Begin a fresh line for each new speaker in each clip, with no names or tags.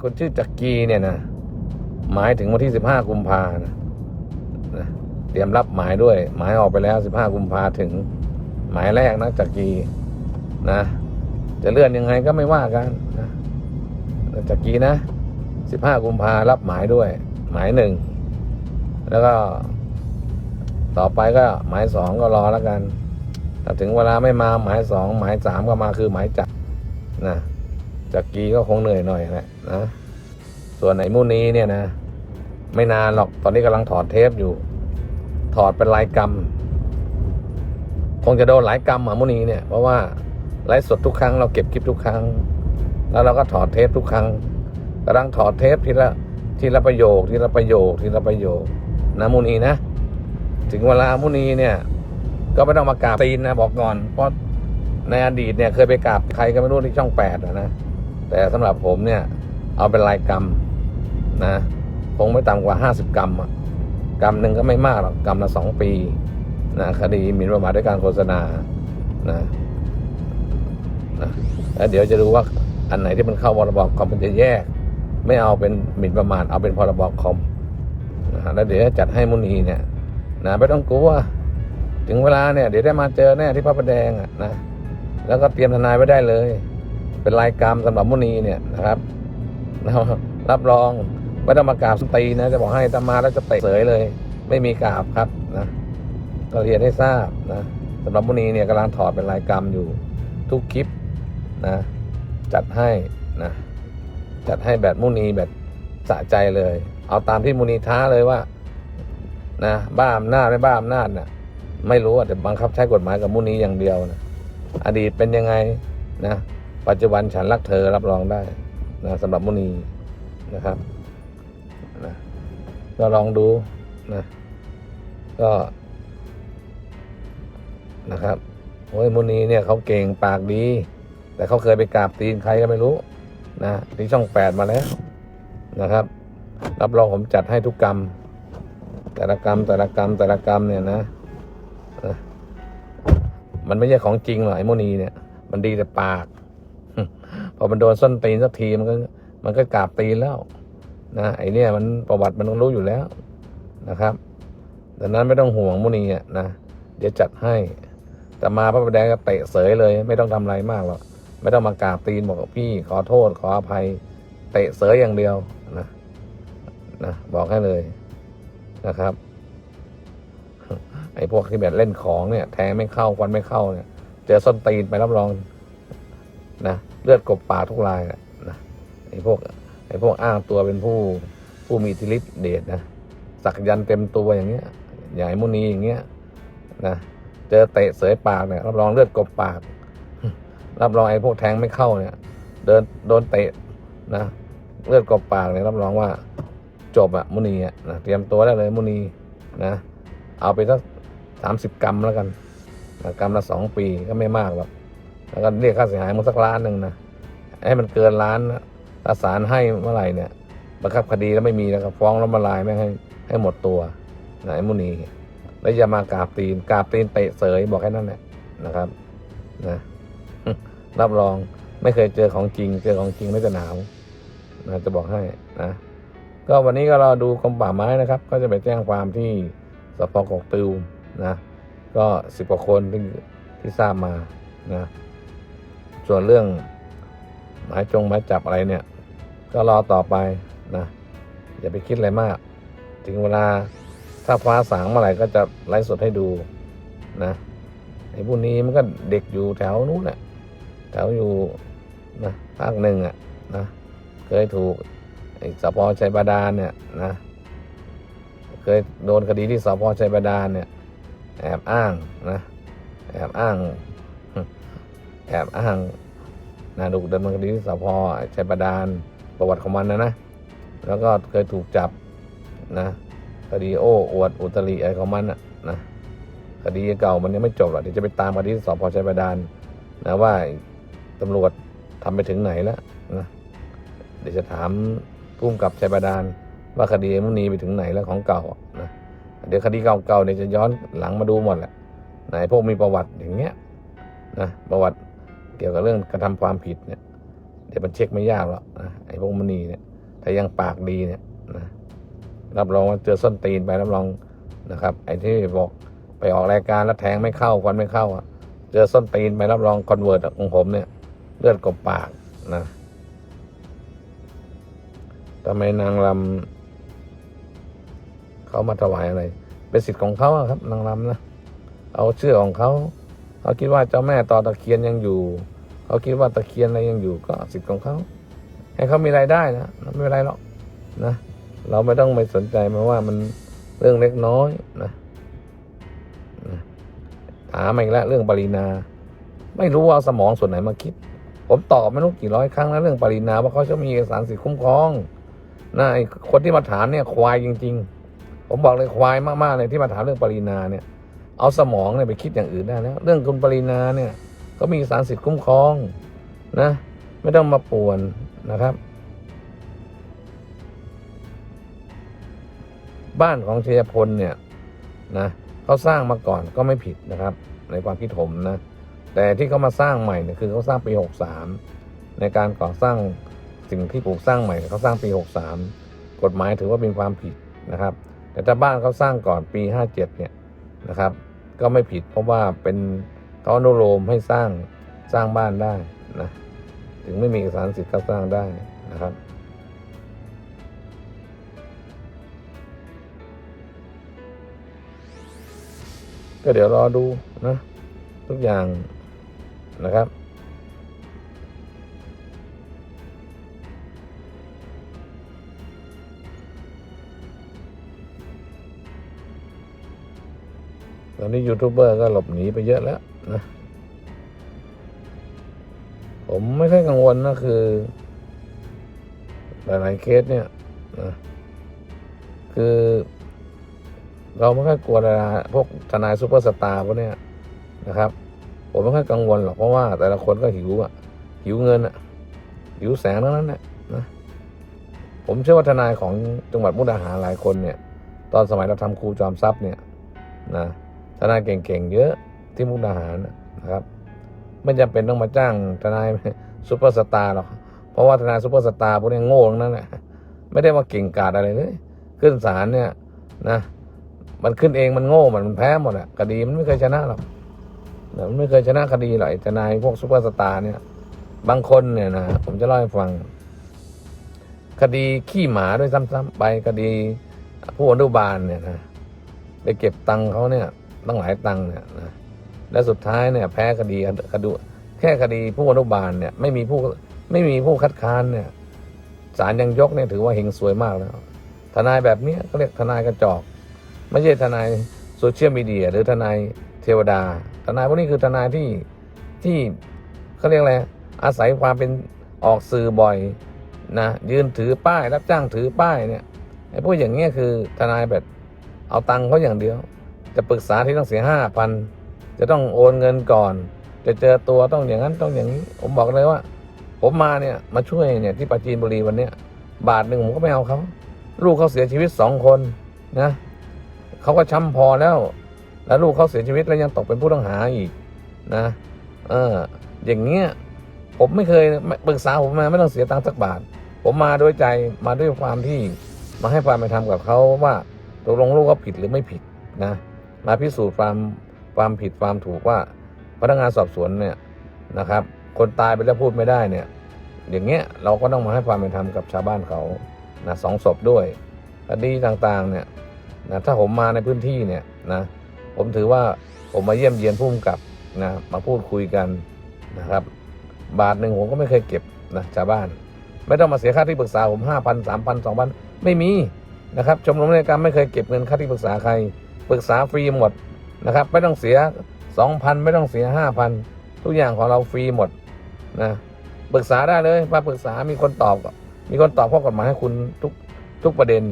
คนชื่อจักรีเนี่ยนะหมายถึงวันที่สิบห้ากุมภานะนะเตรียมรับหมายด้วย หมายออกไปแล้วสิบห้ากุมภาถึง หมายแรกนะจักรีนะ จะเลื่อนยังไงก็ไม่ว่ากันนะจักรีนะสิบห้ากุมภารับหมายด้วย หมายหนึ่งแล้วก็ ต่อไปก็หมายสองก็รอแล้วกันถ้าถึงเวลาไม่มาหมายสองหมายสามก็มาคือหมายจับนะ จักรีก็คงเหนื่อยหน่อยแหละนะ ส่วนไอ้มุนีเนี่ยนะ ไม่นานหรอกตอนนี้กำลังถอดเทปอยู่ ถอดเป็นลายกรรม คงจะโดนหลายกรรมอะมุนีเนี่ยเพราะว่าไลฟ์สดทุกครั้งเราเก็บคลิปทุกครั้ง แล้วเราก็ถอดเทปทุกครั้งกำลังถอดเทปทีละทีละประโยคทีละประโยคทีละประโยคนะมุนีนะ ถึงเวลามุนีเนี่ย ก็ไม่ต้องมากราบตีนนะบอกก่อนเพราะในอดีตเนี่ยเคยไปกราบใครก็ไม่รู้ที่ช่องแปดนะ แต่สำหรับผมเนี่ย เอาเป็นรายกรรมนะคงไม่ต่ำกว่าห้าสิบกรรมอะกรรมหนึ่งก็ไม่มากหรอกกรรมละสองปีนะคดีหมิ่นประมาทด้วยการโฆษณานะนะแล้วเดี๋ยวจะดูว่าอันไหนที่มันเข้าพรบคอมมันจะแยก ไม่เอาเป็นหมิ่นประมาทเอาเป็นพรบคอมนะแล้วเดี๋ยวจัดให้มุนีเนี่ยนะไม่ต้องกลัวถึงเวลาเนี่ยเดี๋ยวได้มาเจอแน่ที่พระประแดงอะนะแล้วก็เตรียมทนายไว้ได้เลย เป็นรายกรรมสำหรับมุนีเนี่ยนะครับรับรองไม่ต้องมากราบสตีนะจะบอกให้ตามาแล้วจะเตะเสยเลย ไม่มีกราบครับนะก็เรียนให้ทราบนะสำหรับมุนีเนี่ยกำลังถอดเป็นรายกรรมอยู่ทุกคลิปนะจัดให้นะจัดให้แบบมุนีแบบสะใจเลย เอาตามที่มุนีท้าเลยว่านะบ้าอำนาจไม่บ้าอำนาจนะไม่รู้อะแต่บังคับใช้กฎหมายกับมุนีอย่างเดียวนะอดีตเป็นยังไงนะ ปัจจุบันฉันรักเธอรับรองได้นะสำหรับมุนีนะครับนะก็ลองดูนะก็นะครับโอ้ยมุนีเนี่ยเขาเก่งปากดี แต่เขาเคยไปกราบตีนใครก็ไม่รู้นะที่ช่องแปดมาแล้วนะครับ รับรองผมจัดให้ทุกกรรม แต่ละกรรมแต่ละกรรมแต่ละกรรมเนี่ยนะนะมันไม่ใช่ของจริงหรอกไอ้โมนีเนี่ย มันดีแต่ปาก พอมันโดนส้นตีนสักทีมันก็มันก็กราบตีนแล้วนะไอ้เนี่ยมันประวัติมันต้องรู้อยู่แล้วนะครับดังนั้นไม่ต้องห่วงโมนีอะนะเดี๋ยวจัดให้ แต่มาพระประแดงก็เตะเสยเลย ไม่ต้องทำอะไรมากหรอกไม่ต้องมากราบตีนบอกพี่ขอโทษขออภัย เตะเสยอย่างเดียวนะนะบอกให้เลยนะครับ ไอ้พวกที่แบบเล่นของเนี่ย แทงไม่เข้าฟันไม่เข้าเนี่ย เจอส้นตีนไปรับรอง นะเลือดกบปากทุกรายนะนะไอ้พวกไอ้พวกอ้างตัวเป็นผู้ผู้มีอิทธิฤทธิ์เดชนะสักยันเต็มตัวอย่างเงี้ยอย่มุนีอย่างเงี้ยนะเจอเตะเสยปากเนี่ยรับรองเลือดกบปาก รับรองไอ้พวกแทงไม่เข้าเนี่ย เดินโดนเตะนะเลือดกบปากเนี่ยรับรองว่าจบอะมุนีอะนะเตรียมตัวได้เลยมุนีนะเอาไปสักสามสิบกรัมแล้วกันนะกรัมละสองปีก็ไม่มากหรอก แล้วก็เรียกค่าเสียหายมันสักล้านหนึ่งนะให้มันเกินล้านนะถ้าศาลให้เมื่อไหร่เนี่ยบังคับคดีแล้วไม่มีแล้วก็ฟ้องแล้วมละลายไม่ให้ให้หมดตัวนะไอ้มุนีแล้วอย่ามากราบตีนกราบตีนเตะเสยบอกแค่นั้นแหละนะครับนะรับรองไม่เคยเจอของจริง เจอของจริงไม่จะหนาวนะจะบอกให้นะ ก็วันนี้ก็รอดูกรมป่าไม้นะครับ ก็จะไปแจ้งความที่สพกกตูมนะ ก็สิบกว่าคนที่ที่ทราบมานะ ส่วนเรื่องหมายจงหมายจับอะไรเนี่ย ก็รอต่อไปนะอย่าไปคิดอะไรมาก ถึงเวลาถ้าฟ้าสางเมื่อไหร่ก็จะไลฟ์สดให้ดูนะไอ้พวกนี้มันก็เด็กอยู่แถวนู้นแหละแถวอยู่นะภาคหนึ่งอะนะเคยถูกไอ้สพชัยบาดาลเนี่ยนะเคยโดนคดีที่สพชัยบาดาลเนี่ยแอบอ้างนะแอบอ้าง แอบอ้างนะถูกดำเนินคดีที่สพชัยบาดาลประวัติของมันนะนะ แล้วก็เคยถูกจับนะคดีโอ้อวดอุตริอะไรของมันนะนะคดีเก่ามันยังไม่จบหรอกเดี๋ยวจะไปตามคดีที่สพชัยบาดาลนะว่าตำรวจทำไปถึงไหนแล้วนะเดี๋ยวจะถามผู้กำกับชัยบาดาลว่าคดีมุนีไปถึงไหนแล้วของเก่าอะนะเดี๋ยวคดีเก่าๆเนี่ยจะย้อนหลังมาดูหมดแหละไหนพวกมีประวัติอย่างเงี้ยนะประวัติ เกี่ยวกับเรื่องกระทำความผิดเนี่ยเดี๋ยวมันเช็คไม่ยากหรอกนะไอ้พวกมณีเนี่ยถ้ายังปากดีเนี่ยนะรับรองว่าเจอส้นตีนไปรับรองนะครับ ไอ้ที่บอกไปออกรายการแล้วแทงไม่เข้าฟันไม่เข้าอะเจอส้นตีนไปรับรองคอนเวิร์ตของผมเนี่ยเลือดกบปากนะทำไมนางรำเขามาถวายอะไร เป็นสิทธิ์ของเขาครับ นางรำนะ เอาเชื่อของเขา เขาคิดว่าเจ้าแม่ต่อตะเคียนยังอยู่ เขาคิดว่าตะเคียนอะไรยังอยู่ก็สิทธิ์ของเขา ให้เขามีรายได้นะไม่เป็นไรหรอกนะ เราไม่ต้องไปสนใจมาว่ามันเรื่องเล็กน้อยนะถามอีกแล้วเรื่องปรินา ไม่รู้ว่าเอาสมองส่วนไหนมาคิด ผมตอบไม่รู้กี่ร้อยครั้งแล้วเรื่องปรินาว่าเขาจะมีเอกสารสิทธิ์คุ้มครองนะไอ้คนที่มาถามเนี่ยควายจริง ๆ ผมบอกเลยควายมากๆเลยที่มาถามเรื่องปรินาเนี่ย เอาสมองเนี่ยไปคิดอย่างอื่นได้แล้วเรื่องคุณปรินาเนี่ยก็มีสารสิทธิ์คุ้มครองนะ ไม่ต้องมาป่วนนะครับ บ้านของเชยพลเนี่ยนะเขาสร้างมาก่อนก็ไม่ผิดนะครับ ในความคิดผมนะ แต่ที่เขามาสร้างใหม่เนี่ยคือเขาสร้างปีหกสามในการก่อสร้างสิ่งที่ปลูกสร้างใหม่เขาสร้างปีหกสามกฎหมายถือว่าเป็นความผิดนะครับ แต่ถ้าบ้านเขาสร้างก่อนปีห้าเจ็ดเนี่ยนะครับ ก็ไม่ผิด เพราะว่าเป็นเขาอนุโลมให้สร้างสร้างบ้านได้นะถึงไม่มีเอกสารสิทธิ์ก็สร้างได้นะครับก็เดี๋ยวรอดูนะ ทุกอย่างนะครับ ตอนนี้ยูทูบเบอร์ก็หลบหนีไปเยอะแล้วนะผมไม่ค่อยกังวลนะคือ หลายๆเคสเนี่ยนะคือ เราไม่ค่อยกลัวดาราพวกทนายซูเปอร์สตาร์พวกเนี้ยนะครับ ผมไม่ค่อยกังวลหรอกเพราะว่า แต่ละคนก็หิวอะหิวเงินอะหิวแสงทั้นั้นแหละนะผมเชื่อว่าทนายของจังหวัดมุกดาหารหลายคนเนี่ย ตอนสมัยเราทำครูจอมทรัพย์เนี่ยนะ ทนายเก่งๆเยอะที่มุกดาหารนะครับ ไม่จำเป็นต้องมาจ้างทนายซูเปอร์สตาร์หรอกเพราะว่าทนายซูเปอร์สตาร์พวกนี้โง่ทั้งนั้นแหละไม่ได้ว่าเก่งกาจอะไรเลยขึ้นศาลเนี่ยนะมันขึ้นเองมันโง่มันแพ้หมดอะคดีมันไม่เคยชนะหรอกมันไม่เคยชนะคดีหรอกทนายพวกซูเปอร์สตาร์เนี่ย บางคนเนี่ยนะผมจะเล่าให้ฟัง คดีขี้หมาด้วยซ้ำๆไปคดีผู้อนุบาลเนี่ยนะไปเก็บตังค์เขาเนี่ย ตั้งหลายตังค์เนี่ยนะและสุดท้ายเนี่ยแพ้คดีคดีแค่คดีผู้อนุบาลเนี่ยไม่มีผู้ไม่มีผู้คัดค้านเนี่ยศาลยังยกเนี่ยถือว่าเฮงสวยมากแล้ว ทนายแบบเนี้ยเขาเรียกทนายกระจอก ไม่ใช่ทนายโซเชียลมีเดียหรือทนายเทวดา ทนายพวกนี้คือทนายที่ที่เขาเรียกอะไรอาศัยความเป็นออกสื่อบ่อยนะยืนถือป้าย รับจ้างถือป้ายเนี่ยไอ้พวกอย่างเงี้ยคือทนายแบบเอาตังค์เขาอย่างเดียว จะปรึกษาที่ต้องเสียห้าพันจะต้องโอนเงินก่อน จะเจอตัวต้องอย่างนั้นต้องอย่างนี้ ผมบอกเลยว่า ผมมาเนี่ยมาช่วยเนี่ยที่ปราจีนบุรีวันเนี้ยบาทหนึ่งผมก็ไม่เอาเขาลูกเขาเสียชีวิตสองคนนะเขาก็ช้ำพอแล้ว แล้วลูกเขาเสียชีวิตแล้วยังตกเป็นผู้ต้องหาอีกนะ เออ อย่างเงี้ยผมไม่เคยปรึกษาผมมาไม่ต้องเสียตังค์สักบาท ผมมาด้วยใจมาด้วยความที่มาให้ความเป็นธรรมกับเขาว่าตกลงลูกเขาผิดหรือไม่ผิดนะ มาพิสูจน์ความความผิดความถูกว่าพนักงานสอบสวนเนี่ยนะครับ คนตายไปแล้วพูดไม่ได้เนี่ย อย่างเงี้ยเราก็ต้องมาให้ความเป็นธรรมกับชาวบ้านเขานะสองศพด้วยคดีต่างๆเนี่ยนะถ้าผมมาในพื้นที่เนี่ยนะผมถือว่าผมมาเยี่ยมเยียนผู้กำกับนะมาพูดคุยกันนะครับ บาทหนึ่งผมก็ไม่เคยเก็บนะชาวบ้าน ไม่ต้องมาเสียค่าที่ปรึกษาผมห้าพันสามพันสองพันไม่มีนะครับชมรมนิติกรรมไม่เคยเก็บเงินค่าที่ปรึกษาใคร ปรึกษาฟรีหมดนะครับ ไม่ต้องเสียสองพันไม่ต้องเสียห้าพันทุกอย่างของเราฟรีหมดนะปรึกษาได้เลยมาปรึกษามีคนตอบ มีคนตอบข้อกฎหมายให้คุณทุกทุกประเด็น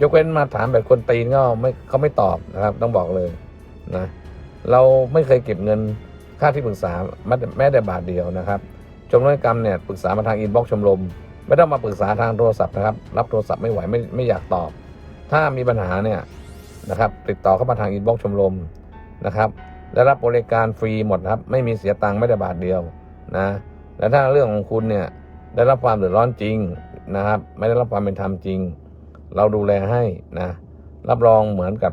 ยกเว้นมาถามแบบคนตีนก็ไม่เขาไม่ตอบนะครับ ต้องบอกเลยนะเราไม่เคยเก็บเงินค่าที่ปรึกษาแม้แต่บาทเดียวนะครับชมรมนิติกรรมเนี่ยปรึกษามาทางอินบ็อกซ์ชมรมไม่ต้องมาปรึกษาทางโทรศัพท์นะครับ รับโทรศัพท์ไม่ไหวไม่ไม่อยากตอบ ถ้ามีปัญหาเนี่ย นะครับ ติดต่อเข้ามาทางอินบ็อกซ์ชมรมนะครับและรับบริการฟรีหมดครับ ไม่มีเสียตังค์ไม่แต่บาทเดียวนะและถ้าเรื่องของคุณเนี่ยได้รับความเดือดร้อนจริงนะครับ ไม่ได้รับความเป็นธรรมจริง เราดูแลให้นะรับรองเหมือนกับ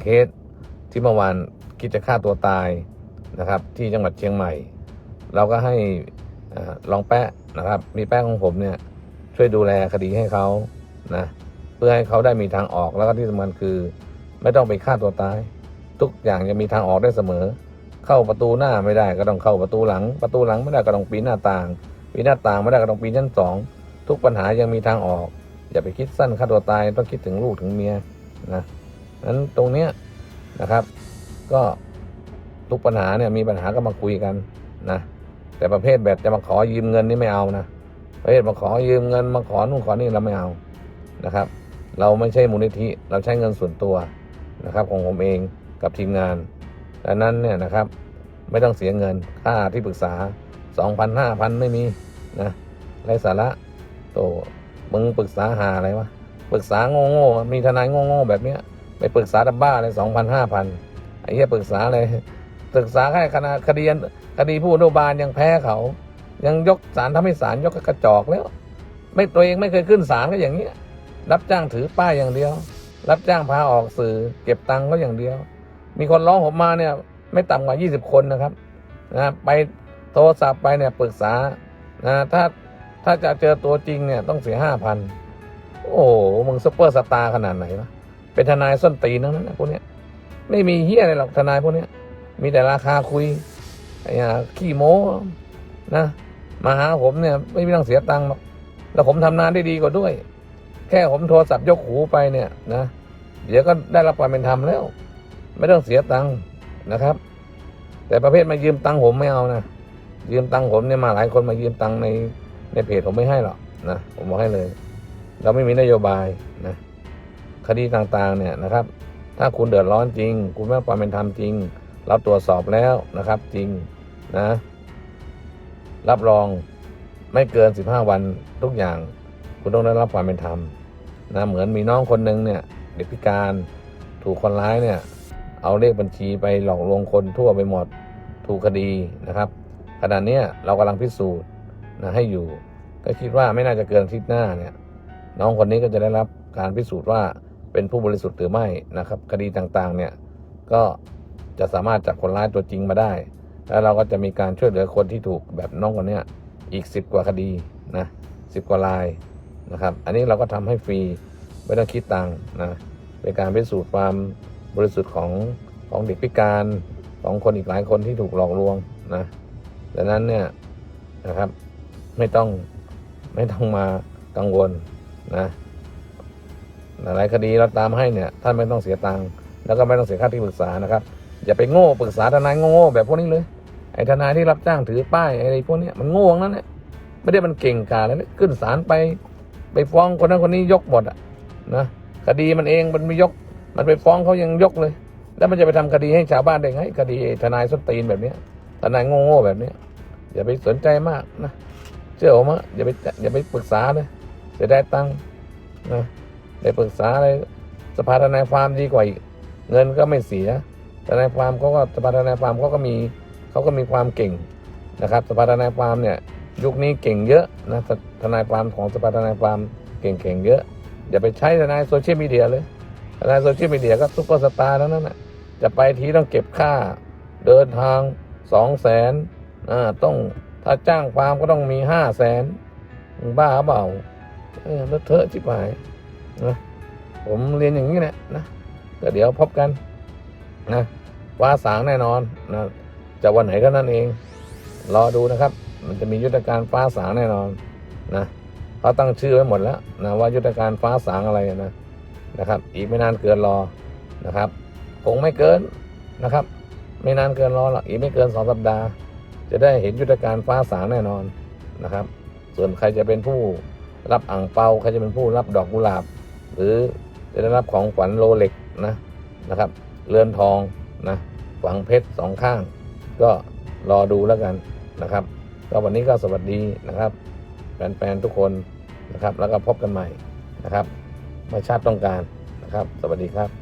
เคสที่เมื่อวานคิดจะฆ่าตัวตายนะครับ ที่จังหวัดเชียงใหม่ เราก็ให้เอ่อรองแปะนะครับ มีแป้งของผมเนี่ยช่วยดูแลคดีให้เขานะ พื่อให้เขาได้มีทางออกแล้วก็ที่สำคัญคือ ไม่ต้องไปฆ่าตัวตาย ทุกอย่างจะมีทางออกได้เสมอ เข้าประตูหน้าไม่ได้ก็ต้องเข้าประตูหลัง ประตูหลังไม่ได้ก็ต้องปีนหน้าต่างปีนหน้าต่างไม่ได้ก็ต้องปีนชั้นสองทุกปัญหายังมีทางออก อย่าไปคิดสั้นฆ่าตัวตายต้องคิดถึงลูกถึงเมียนะนั้นตรงเนี้ยนะครับ ก็ทุกปัญหาเนี่ยมีปัญหาก็มาคุยกันนะแต่ประเภทแบบจะมาขอยืมเงินนี่ไม่เอานะประเภทมาขอยืมเงินมาขอนู่นขอนี่เราไม่เอานะครับ เราไม่ใช่มูลนิธิ เราใช้เงินส่วนตัวนะครับของผมเองกับทีมงาน ดังนั้นเนี่ยนะครับไม่ต้องเสียเงินค่าที่ปรึกษาสองพันห้าพันไม่มีนะไรสาระโตมึงปรึกษาหาอะไรวะปรึกษาโง่โง่ๆมีทนายโง่โง่ๆแบบเนี้ยไปปรึกษาดับบ้าเลยสองพันห้าพันไอ้เหี้ยปรึกษาเลยปรึกษาแค่คณะคดีคดีผู้อนุบาลยังแพ้เขา ยังยกศาลทำให้ศาลยกกระจอกแล้ว ไม่ตัวเองไม่เคยขึ้นศาลก็อย่างเนี้ย รับจ้างถือป้ายอย่างเดียว รับจ้างพาออกสื่อ เก็บตังค์ก็อย่างเดียว มีคนร้องผมมาเนี่ย ไม่ต่ำกว่า 20 คนนะครับนะไปโทรศัพท์ไปเนี่ยปรึกษานะถ้าถ้าจะเจอตัวจริงเนี่ยต้องเสียห้าพันโอ้โหมึงซุปเปอร์สตาร์ขนาดไหนวะเป็นทนายส้นตีนทั้งนั้นนะพวกเนี้ยไม่มีเฮียอะไรหรอกทนายพวกเนี้ย มีแต่ราคาคุยไอ้ห่าขี้โม้นะมาหาผมเนี่ยไม่มีต้องเสียตังค์หรอกแล้วผมทำงานได้ดีกว่าด้วย แค่ผมโทรศัพท์ยกหูไปเนี่ยนะ เดี๋ยวก็ได้รับความเป็นธรรมแล้ว ไม่ต้องเสียตังค์นะครับ แต่ประเภทมายืมตังค์ผมไม่เอานะยืมตังค์ผมเนี่ยมาหลายคนมายืมตังค์ในในเพจผมไม่ให้หรอกนะผมบอกให้เลย เราไม่มีนโยบายนะคดีต่างๆเนี่ยนะครับ ถ้าคุณเดือดร้อนจริง คุณไม่ความเป็นธรรมจริง เราตรวจสอบแล้วนะครับ จริงนะ รับรองไม่เกิน 15 วันทุกอย่าง คุณต้องได้รับความเป็นธรรม นะเหมือนมีน้องคนหนึ่งเนี่ยเด็กพิการถูกคนร้ายเนี่ย เอาเลขบัญชีไปหลอกลวงคนทั่วไปหมดถูกคดีนะครับขณะนี้เรากำลังพิสูจน์นะให้อยู่ ก็คิดว่าไม่น่าจะเกินอาทิศหน้าเนี่ยน้องคนนี้ก็จะได้รับการพิสูจน์ว่าเป็นผู้บริสุทธิ์หรือไม่นะครับ คดีต่างๆเนี่ยก็จะสามารถจับคนร้ายตัวจริงมาได้ แล้วเราก็จะมีการช่วยเหลือคนที่ถูกแบบน้องคนนี้อีกสิบกว่าคดีนะสิบกว่าราย นะครับ อันนี้เราก็ทำให้ฟรีไม่ต้องคิดตังค์นะเป็นการพิสูจน์ความบริสุทธิ์ของของเด็กพิการของคนอีกหลายคนที่ถูกหลอกลวงนะดังนั้นเนี่ยนะครับไม่ต้องไม่ต้องมากังวลนะหลายคดีเราตามให้เนี่ยท่านไม่ต้องเสียตังค์แล้วก็ไม่ต้องเสียค่าที่ปรึกษานะครับอย่าไปโง่ปรึกษาทนายโง่ๆแบบพวกนี้เลยไอ้ทนายที่รับจ้างถือป้ายอะไรพวกนี้มันโง่งนั้นแหละไม่ได้มันเก่งกาจแล้วเนี่ยขึ้นศาลไป ไปฟ้องคนนั้นคนนี้ยกหมดอะนะคดีมันเองมันไม่ยก มันไปฟ้องเขายังยกเลย แล้วมันจะไปทำคดีให้ชาวบ้านได้ไงคดีทนายสตีนแบบเนี้ยทนายโง่ๆแบบเนี้ยอย่าไปสนใจมากนะเชื่อผมอะอย่าไปอย่าไปปรึกษาเลยจะได้ตังค์นะได้ปรึกษาอะไรสภาทนายความดีกว่าอีกเงินก็ไม่เสียทนายความเขาก็สภาทนายความเขาก็มีเขาก็มีความเก่งนะครับ สภาทนายความเนี่ย ยุคนี้เก่งเยอะนะทนายความของสภาทนายความเก่งๆเยอะ อย่าไปใช้ทนายโซเชียลมีเดียเลยทนายโซเชียลมีเดียก็ซุปเปอร์สตาร์แล้วนั่นแหะจะไปทีต้องเก็บค่า เดินทางสองแสนอ่าต้องถ้าจ้างความก็ต้องมีห้าแสนบ้าเปล่าเออเลอะเทอะชิบหายนะผมเรียนอย่างนี้แหละนะก็เดี๋ยวพบกันนะว่าสางแน่นอนนะจะวันไหนก็นั่นเอง รอดูนะครับ มันจะมียุทธการฟ้าสางแน่นอนนะเขาตั้งชื่อไว้หมดแล้วนะว่ายุทธการฟ้าสางอะไรนะนะครับ อีกไม่นานเกินรอนะครับ คงไม่เกินนะครับ ไม่นานเกินรอหรอกอีกไม่เกินสองสัปดาห์ จะได้เห็นยุทธการฟ้าสางแน่นอนนะครับ ส่วนใครจะเป็นผู้รับอ่างเปาใครจะเป็นผู้รับดอกกุหลาบ หรือจะได้รับของขวัญโรเล็กนะนะครับเรือนทองนะฝังเพชรสองข้าง ก็รอดูแล้วกันนะครับ ก็วันนี้ก็สวัสดีนะครับแฟนๆทุกคนนะครับ แล้วก็พบกันใหม่นะครับเมื่อชาติต้องการนะครับ สวัสดีครับ